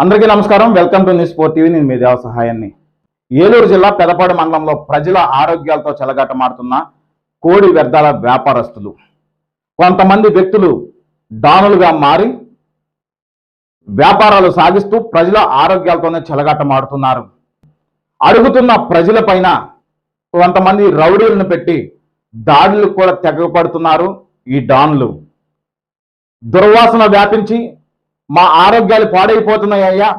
అందరికీ నమస్కారం. Welcome to news four TV. నేను మీ దేవ సహాయాన్ని. ఏలూరు జిల్లా పెదపాడు మండలంలో ప్రజల ఆరోగ్యాలతో చెలగాట మారుతున్న కోడి వ్యర్థాల వ్యాపారస్తులు. కొంతమంది వ్యక్తులు దానులుగా మారి వ్యాపారాలు సాగిస్తూ ప్రజల ఆరోగ్యాలతోనే చెలగాట మారుతున్నారు. అడుగుతున్న ప్రజలపైన కొంతమంది రౌడీలను పెట్టి దాడులు కూడా తెగపడుతున్నారు ఈ డాన్లు దుర్వాసన వ్యాపించి మా ఆరోగ్యాలు పాడైపోతున్నాయ్యా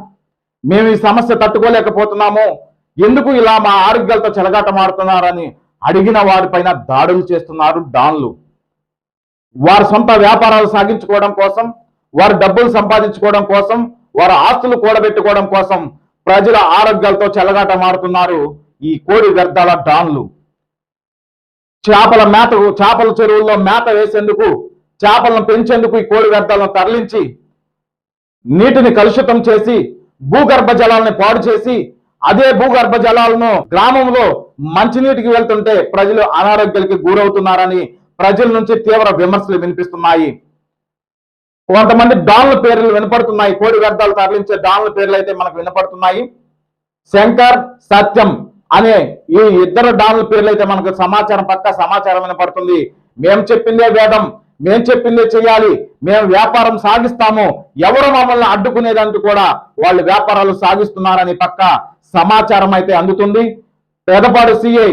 మేము ఈ సమస్య తట్టుకోలేకపోతున్నాము. ఎందుకు ఇలా మా ఆరోగ్యాలతో చెలగాటమాడుతున్నారని అడిగిన వారిపైన దాడులు చేస్తున్నారు డాన్లు. వారి సొంత వ్యాపారాలు సాగించుకోవడం కోసం వారి డబ్బులు సంపాదించుకోవడం కోసం వారి ఆస్తులు కూడబెట్టుకోవడం కోసం ప్రజల ఆరోగ్యాలతో చెలగాటమాడుతున్నారు ఈ కోడి వ్యర్థాల డాన్లు. చేపల మేత చేపల చెరువుల్లో మేత వేసేందుకు చేపలను పెంచేందుకు ఈ కోడి వ్యర్థాలను తరలించి నీటిని కలుషితం చేసి భూగర్భ జలాలను పాడు చేసి అదే భూగర్భ జలాలను గ్రామంలో మంచినీటికి వెళ్తుంటే ప్రజలు అనారోగ్యాలకి గురవుతున్నారని ప్రజల నుంచి తీవ్ర విమర్శలు వినిపిస్తున్నాయి. కొంతమంది డాన్ల పేర్లు వినపడుతున్నాయి. కోడి వ్యర్థాలు తరలించే డాన్ల పేర్లు అయితే మనకు వినపడుతున్నాయి. శంకర్ సత్యం అనే ఈ ఇద్దరు డాన్ల పేర్లు అయితే మనకు సమాచారం పక్క సమాచారం వినపడుతుంది. మేము చెప్పిందే వేదం. మేం చెప్పిందే చేయాలి మేము వ్యాపారం సాగిస్తాము. ఎవరు మమ్మల్ని అడ్డుకునేదంటూ కూడా వాళ్ళు వ్యాపారాలు సాగిస్తున్నారని పక్క సమాచారం అయితే అందుతుంది. పెదపాడు సిఐ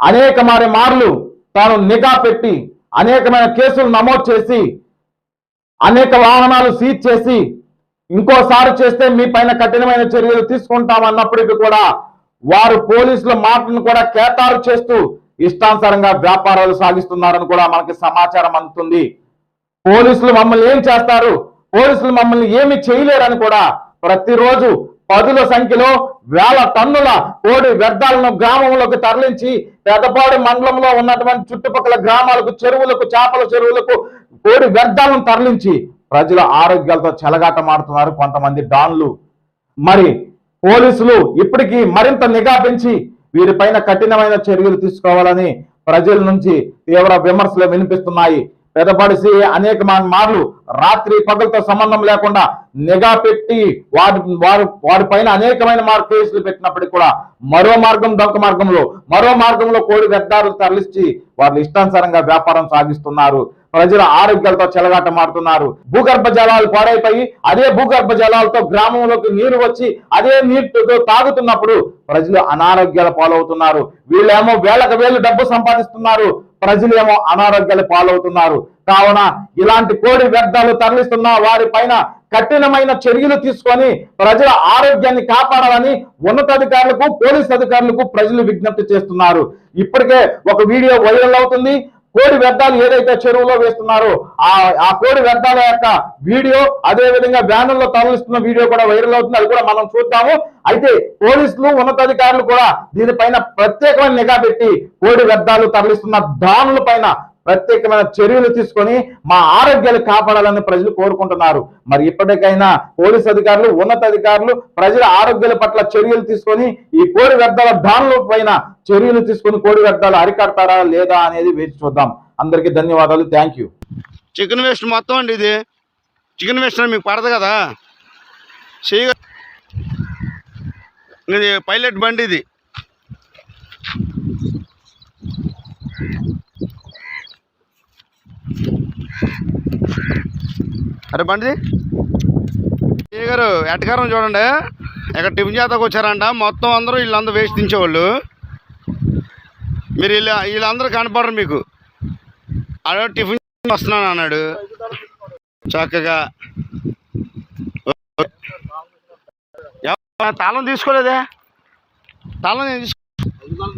అనేక మారి మార్లు తాను నిఘా పెట్టి అనేకమైన కేసులు నమోదు చేసి అనేక వాహనాలు సీజ్ చేసి ఇంకోసారి చేస్తే మీ పైన కఠినమైన చర్యలు తీసుకుంటామన్నప్పటికీ కూడా వారు పోలీసుల మాటలను కూడా కేతారు చేస్తూ ఇష్టానుసారంగా వ్యాపారాలు సాగిస్తున్నారని కూడా మనకి సమాచారం అందుతుంది. పోలీసులు మమ్మల్ని ఏం చేస్తారు? పోలీసులు మమ్మల్ని ఏమి చేయలేరని కూడా ప్రతిరోజు పదుల సంఖ్యలో వేల టన్నుల కోడి వ్యర్థాలను గ్రామంలోకి తరలించి పెద్దపాడు మండలంలో ఉన్నటువంటి చుట్టుపక్కల గ్రామాలకు చెరువులకు చేపల చెరువులకు కోడి వ్యర్థాలను తరలించి ప్రజల ఆరోగ్యాలతో చెలగాట మాడుతున్నారు కొంతమంది డాన్లు. మరి పోలీసులు ఇప్పటికీ మరింత నిఘా పెంచి వీరిపైన కఠినమైన చర్యలు తీసుకోవాలని ప్రజల నుంచి తీవ్ర విమర్శలు వినిపిస్తున్నాయి. పెదపడిసి అనేక మార్లు రాత్రి పగలతో సంబంధం లేకుండా నిఘా పెట్టి వారి వారు వారిపైన అనేకమైన మార్గ కేసులు పెట్టినప్పటికీ కూడా మరో మార్గం దొంగ మార్గంలో మరో మార్గంలో కోడి వ్యర్థాలు తరలించి వారు ఇష్టానుసారంగా వ్యాపారం సాగిస్తున్నారు. ప్రజల ఆరోగ్యాలతో చెలగాటమాడుతున్నారు భూగర్భ జలాలు పాడైపోయి అదే భూగర్భ జలాలతో గ్రామంలోకి నీరు వచ్చి అదే నీటితో తాగుతున్నప్పుడు ప్రజలు అనారోగ్యాల పాలవుతున్నారు. వీళ్ళేమో వేలకు వేలు డబ్బు సంపాదిస్తున్నారు. ప్రజలేమో అనారోగ్యాల పాలవుతున్నారు. కావున ఇలాంటి కోడి వ్యర్థాలు తరలిస్తున్న వారి పైన కఠినమైన చర్యలు తీసుకొని ప్రజల ఆరోగ్యాన్ని కాపాడాలని ఉన్నతాధికారులకు పోలీస్ అధికారులకు ప్రజలు విజ్ఞప్తి చేస్తున్నారు. ఇప్పటికే ఒక వీడియో వైరల్ అవుతుంది. కోడి వ్యర్థాలు ఏదైతే చెరువులో వేస్తున్నారో ఆ ఆ కోడి వ్యర్థాల యొక్క వీడియో అదే విధంగా బ్యానర్లో తరలిస్తున్న వీడియో కూడా వైరల్ అవుతుంది. అది కూడా మనం చూద్దాము. అయితే పోలీసులు ఉన్నతాధికారులు కూడా దీనిపైన ప్రత్యేకమైన నిఘా పెట్టి కోడి వ్యర్థాలు తరలిస్తున్న దానుల పైన ప్రత్యేకమైన చర్యలు తీసుకొని మా ఆరోగ్యాలు కాపాడాలని ప్రజలు కోరుకుంటున్నారు. మరి ఇప్పటికైనా పోలీస్ అధికారులు ఉన్నతాధికారులు ప్రజల ఆరోగ్యాల పట్ల చర్యలు తీసుకొని ఈ కోడి వ్యర్థాల దానుల పైన చర్యలు తీసుకొని కోడి వ్యర్థాలు అరికడతారా లేదా అనేది వేచి చూద్దాం. అందరికీ ధన్యవాదాలు. Thank you. చికెన్ వేస్ట్ మొత్తం అండి ఇది. చికెన్ వేస్ట్ మీకు పడదు కదా. చెయ్య ఇది పైలట్ బండి ఇది. అరే బండి. గారు ఎట్టకారం చూడండి. ఇక్కడ టిఫిన్ చేతకు వచ్చారంట. మొత్తం అందరూ వీళ్ళందరూ వేసి తెచ్చేవాళ్ళు మీరు వీళ్ళ వీళ్ళందరూ కనపడరు మీకు. ఆడ టిఫిన్ వస్తున్నాను అన్నాడు. చక్కగా. ఎవ- తాళం తీసుకోలేదే? తాళం తీసుకో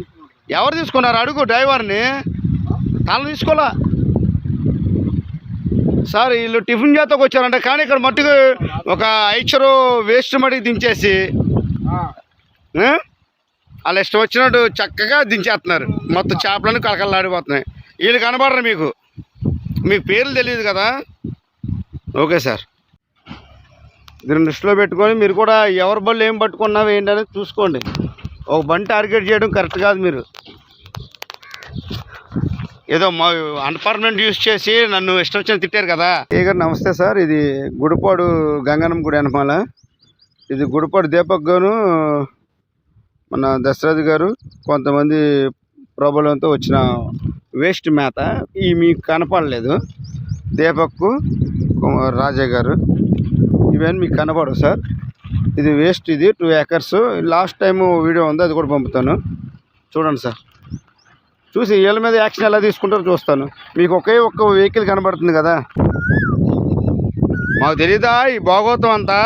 ఎవరు తీసుకున్నారు? అడుగు డ్రైవర్ని. తాళం తీసుకోలే సార్ వీళ్ళు టిఫిన్ చేతకు వచ్చారంట. కానీ ఇక్కడ మట్టుకు ఒక ఐచరు వేస్ట్ మటుకు దించేసి ఆ? వాళ్ళు ఇష్టం వచ్చినట్టు చక్కగా దించేస్తున్నారు. మొత్తం చేపలన్నీ కలకలాడిపోతున్నాయి వీళ్ళు కనబడరు మీకు. మీకు పేర్లు తెలియదు కదా? Okay sir. దీన్ని దృష్టిలో పెట్టుకొని మీరు కూడా ఎవరి బళ్ళు ఏం పట్టుకున్నావు ఏంటనేది చూసుకోండి. ఒక బండి టార్గెట్ చేయడం కరెక్ట్ కాదు మీరు. ఏదో మా అన్పర్మనెంట్ యూస్ చేసి నన్ను ఇష్టం వచ్చిన తిట్టారు కదా. ఏ గారు నమస్తే సార్. ఇది గుడిపాడు గంగనం గుడి అనమాల. ఇది గుడిపాడు దీపక్ గారు మన దశరథ్ గారు కొంతమంది ప్రాబ్లంతో వచ్చిన వేస్ట్ మేత. ఈ మీకు కనపడలేదు. దీపక్ రాజా గారు. ఇవన్నీ మీకు కనపడవు సార్. ఇది వేస్ట్ ఇది two acres last time video ఉంది అది కూడా పంపుతాను. చూడండి సార్. చూసి వీళ్ళ మీద యాక్షన్ ఎలా తీసుకుంటారో చూస్తాను. మీకు ఒకే ఒక్క వెహికల్ కనబడుతుంది కదా. మాకు తెలీదా ఈ భాగవతం అంతా?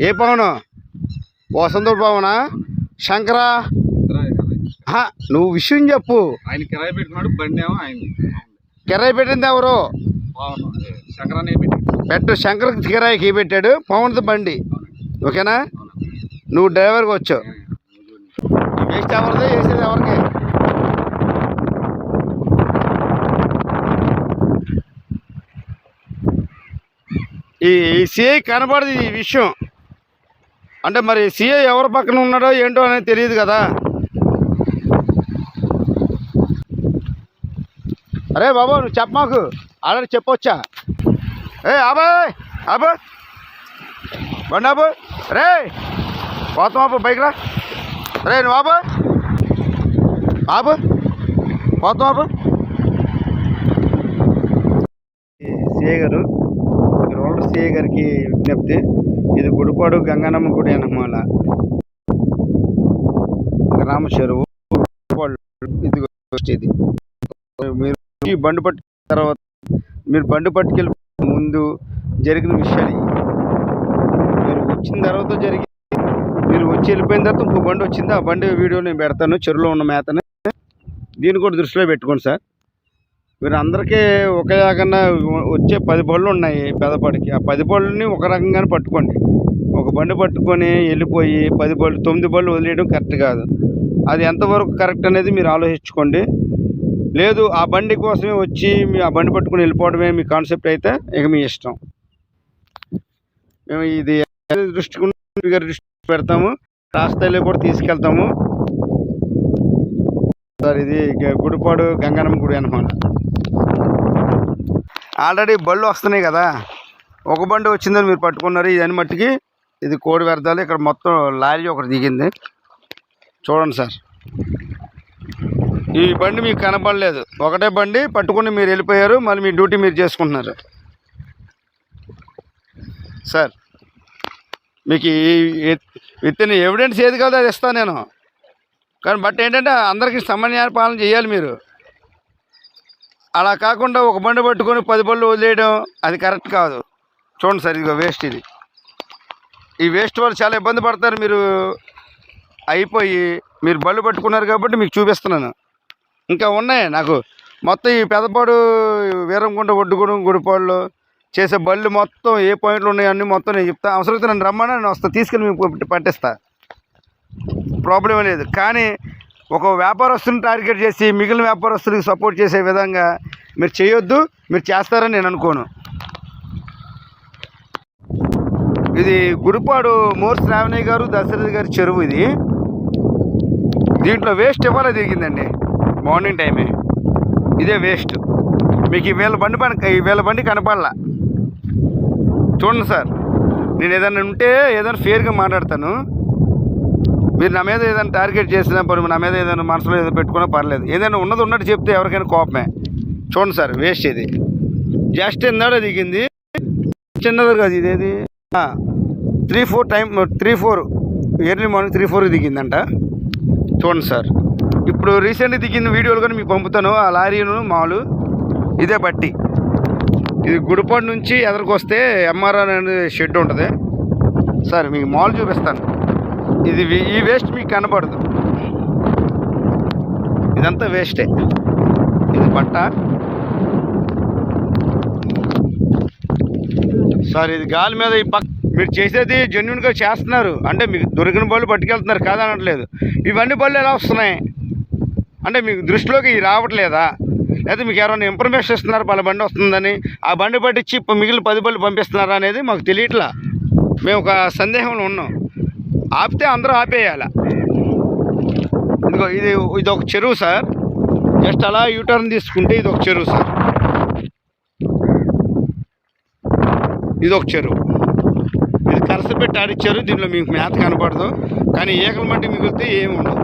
ఏ పవను? వసంత పవనా? శంకరా? నువ్వు విషయం చెప్పు. ఆయన కిరాయి పెట్టినాడు బండి ఏమో ఆయన. కిరాయి పెట్టింది ఎవరు? పెట్టి పెట్టు శంకర్ కిరాయికి పెట్టాడు పవన్ది బండి. ఓకేనా? నువ్వు డ్రైవర్కి వచ్చావు వేస్ట్ ఎవరిది ఎవరికి? ఈ సిఐ కనపడదు ఈ విషయం. అంటే మరి సిఐ ఎవరి పక్కన ఉన్నాడో ఏంటో అనేది తెలియదు కదా. అరే బాబు నువ్వు చెప్పమాకు ఆల్రెడీ చెప్పొచ్చా? ఏ అబ్బాయ్ అబ్బా బండి అబ్బు రే పోతాం అబ్బా బైక్ రా. రే బాబు బాబు పోతాం బాబు సిఏ గారు రోలర్ సిఏ గారికి విజ్ఞప్తి ఇది గుడిపాడు గంగానమ్మ గుడి అనమాల గ్రామ చెరువు ఇది వచ్చేది. మీరు ఈ బండి పట్టిన తర్వాత మీరు బండి పట్టుకెళ్ళి ముందు జరిగిన విషయాలు మీరు వచ్చిన తర్వాత జరిగి మీరు వచ్చి వెళ్ళిపోయిన తర్వాత ఇంకో బండి వచ్చింది. ఆ బండి వీడియో నేను పెడతాను. చెరువులో ఉన్న మేతని. దీన్ని కూడా దృష్టిలో పెట్టుకోండి సార్. మీరు అందరికీ ఒక రకంగా వచ్చే పది బళ్ళు ఉన్నాయి పెదపాడికి ఆ పది బళ్ళని ఒక రకంగానే పట్టుకోండి. ఒక బండి పట్టుకొని వెళ్ళిపోయి పది బళ్ళు తొమ్మిది బళ్ళు వదిలేయడం కరెక్ట్ కాదు. అది ఎంతవరకు కరెక్ట్ అనేది మీరు ఆలోచించుకోండి. లేదు ఆ బండి కోసమే వచ్చి మీ ఆ బండి పట్టుకుని వెళ్ళిపోవడమే మీ కాన్సెప్ట్ అయితే ఇక మీ ఇష్టం. మేము ఇది దృష్టి గారి దృష్టి పెడతాము. రాస్తాయిలో కూడా తీసుకెళ్తాము. సార్ ఇది గ- గుడిపాడు గంగనమ్మ గుడి అనమాట ఆల్రెడీ బళ్ళు వస్తున్నాయి కదా. ఒక బండి వచ్చిందని మీరు పట్టుకున్నారు. ఇదని మట్టికి ఇది కోడి వ్యర్థాలు. ఇక్కడ మొత్తం లారీ ఒకటి దిగింది. చూడండి సార్. ఈ బండి మీకు కనపడలేదు. ఒకటే బండి పట్టుకుని మీరు వెళ్ళిపోయారు. మళ్ళీ మీ డ్యూటీ మీరు చేసుకుంటున్నారు. సార్ మీకు ఈ విత్ ఇన్ ఎవిడెన్స్ ఏది కాదు అది ఇస్తాను నేను. కానీ బట్ ఏంటంటే అందరికీ సమన్వయ పాలన చేయాలి మీరు. అలా కాకుండా ఒక బండి పట్టుకొని పది బళ్ళు వదిలేయడం అది కరెక్ట్ కాదు. చూడండి సార్ ఇదిగో వేస్ట్ ఇది. ఈ వేస్ట్ వాళ్ళు చాలా ఇబ్బంది పడతారు. మీరు అయిపోయి మీరు బళ్ళు పట్టుకున్నారు కాబట్టి మీకు చూపిస్తున్నాను. ఇంకా ఉన్నాయి నాకు. మొత్తం ఈ పెదపాడు వీరంగుంట ఒడ్డుగూడెం గుడిపాళ్ళు చేసే బళ్ళు మొత్తం ఏ పాయింట్లు ఉన్నాయో అన్నీ మొత్తం నేను చెప్తా. అవసరమైతే నన్ను రమ్మని నేను వస్తాను తీసుకెళ్ళి మీకు పట్టి- పట్టిస్తా. ప్రాబ్లం లేదు. కానీ ఒక వ్యాపారస్తుని టార్గెట్ చేసి మిగిలిన వ్యాపారస్తులకు సపోర్ట్ చేసే విధంగా మీరు చేయొద్దు మీరు చేస్తారని నేను అనుకోను. ఇది గుడిపాడు మోర్ శ్రావణి గారు దశరథి గారి చెరువు ఇది. దీంట్లో వేస్ట్ ఇవ్వాల దిగిందండి? మార్నింగ్ టైమే ఇదే వేస్ట్ మీకు ఈ వేల బండి పని ఈ వేల బండి కనపడలా. చూడండి సార్. నేను ఏదైనా ఉంటే ఏదైనా ఫేర్గా మాట్లాడతాను. మీరు నా మీద ఏదైనా టార్గెట్ చేసినా చేసినప్పుడు నా మీద ఏదైనా మనసులో ఏదో పెట్టుకున్నా పర్లేదు. ఏదైనా ఉన్నది ఉన్నట్టు చెప్తే ఎవరికైనా కోపమే. చూడండి సార్ వేస్ట్ ఇది. జస్ట్ ఎందాడో దిగింది. చిన్నది కాదు ఇదేది? Three four time three four early morning three four దిగిందంట. చూడండి సార్. ఇప్పుడు రీసెంట్గా దిగిన వీడియోలు కూడా మీకు పంపుతాను. ఆ లారీను మాములు ఇదే బట్టి. ఇది గుడిపాడు నుంచి ఎదరికొస్తే ఎంఆర్ఆర్ అనే షెడ్ ఉంటుంది. సార్ మీకు మాల్ చూపిస్తాను. ఇది ఈ వేస్ట్ మీకు కనపడదు. ఇదంతా వేస్టే. ఇది బట్ట. సార్ ఇది గాలి మీద ఈ పక్క మీరు చేసేది జెన్యున్గా చేస్తున్నారు. అంటే మీకు దొరికిన బళ్ళు పట్టుకెళ్తున్నారు కాదనట్లేదు. ఇవన్నీ బళ్ళు ఎలా వస్తున్నాయి? అంటే మీకు దృష్టిలోకి ఇవి రావట్లేదా? లేదా మీకు ఎవరైనా ఇన్ఫర్మేషన్ ఇస్తున్నారు? పలా బండి వస్తుందని? ఆ బండి పట్టించి మిగిలిన పది బళ్ళు పంపిస్తున్నారా అనేది మాకు తెలియట్లా. మేము ఒక సందేహంలో ఉన్నాం. ఆపితే అందరూ ఆపేయాలి? ఇదిగో ఇది ఇది ఒక చెరువు సార్. జస్ట్ అలా యూటర్న్ తీసుకుంటే ఇది ఒక చెరువు సార్. ఇది ఒక చెరువు. ఇది కరసపెట్టి ఆడిచ్చారు. దీనిలో మీకు మేత కనపడదు. కానీ ఈకల మట్టి మిగిలితే ఏమి ఉండదు.